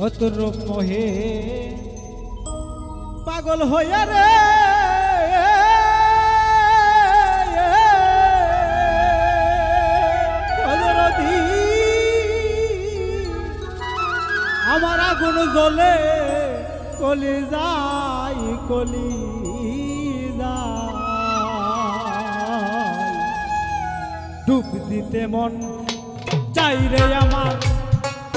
অতর মোহে। পাগল হইয়া রে। আমার আগুন জ্বলে, কলি যাই, কলি ডুব দিতে মন চাই রে আমার।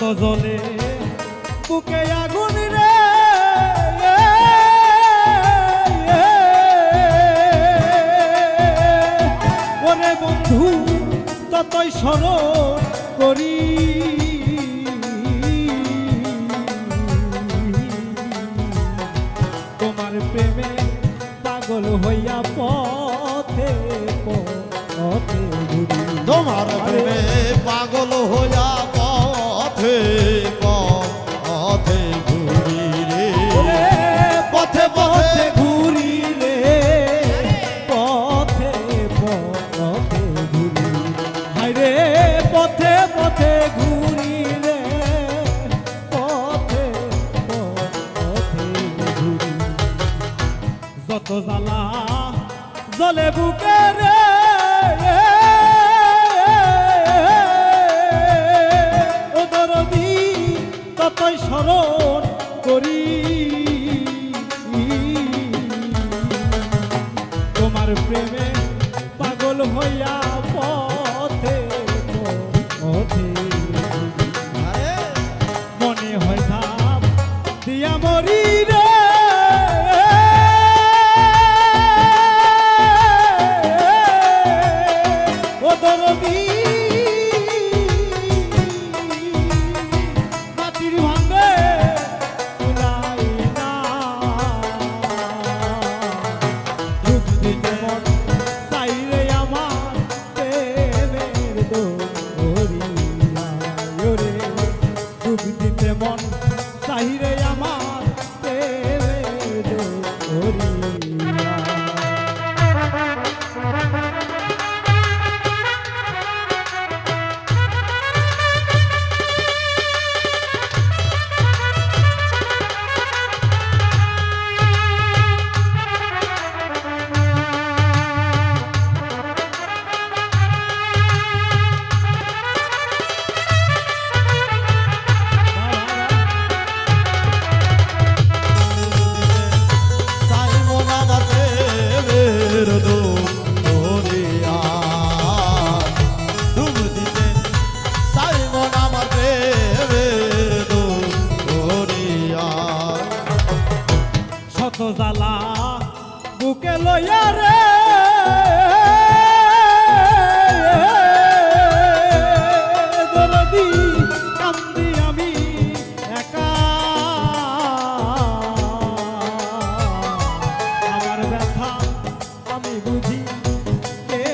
জলে বুকে আগুন রে ওরে বন্ধু ততই স্মরণ করি, তোমার প্রেমে পাগল হইয়া পথে পথে তোমার প্রেমে পাগল হইয়া বুকে রে ও দরদি ততই স্মরণ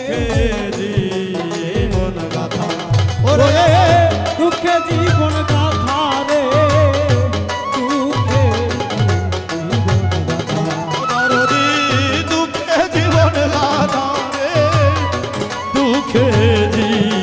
কে জীবন গাথা। ওরে, দুঃখে জীবন গাথা রে। দুঃখে দুঃখে জীবন গাথা রে। দুঃখে জীবন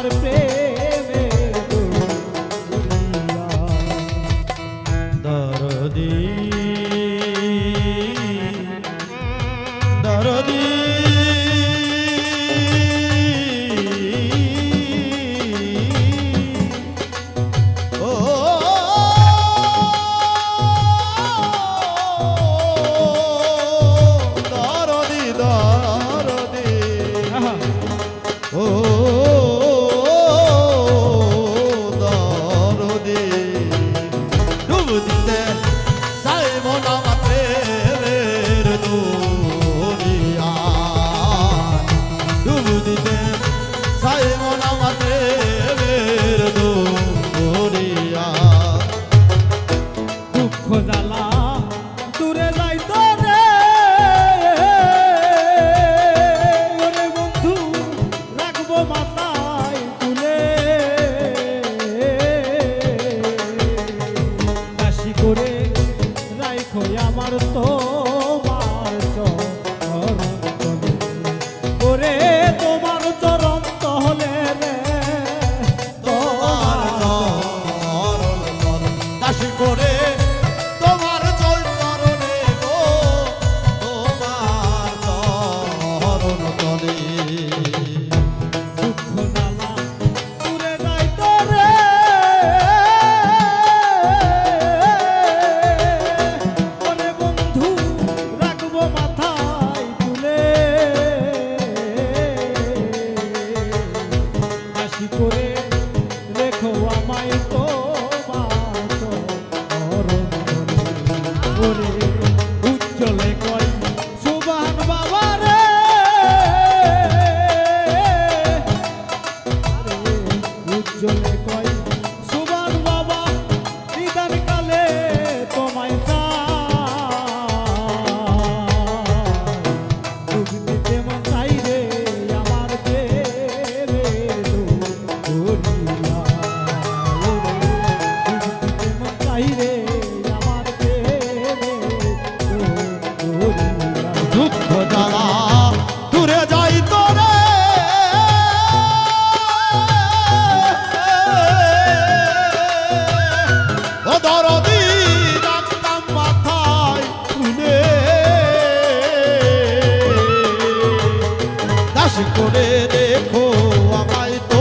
আমার প্রেমের আমার তো করে দেখো আমায় তোমার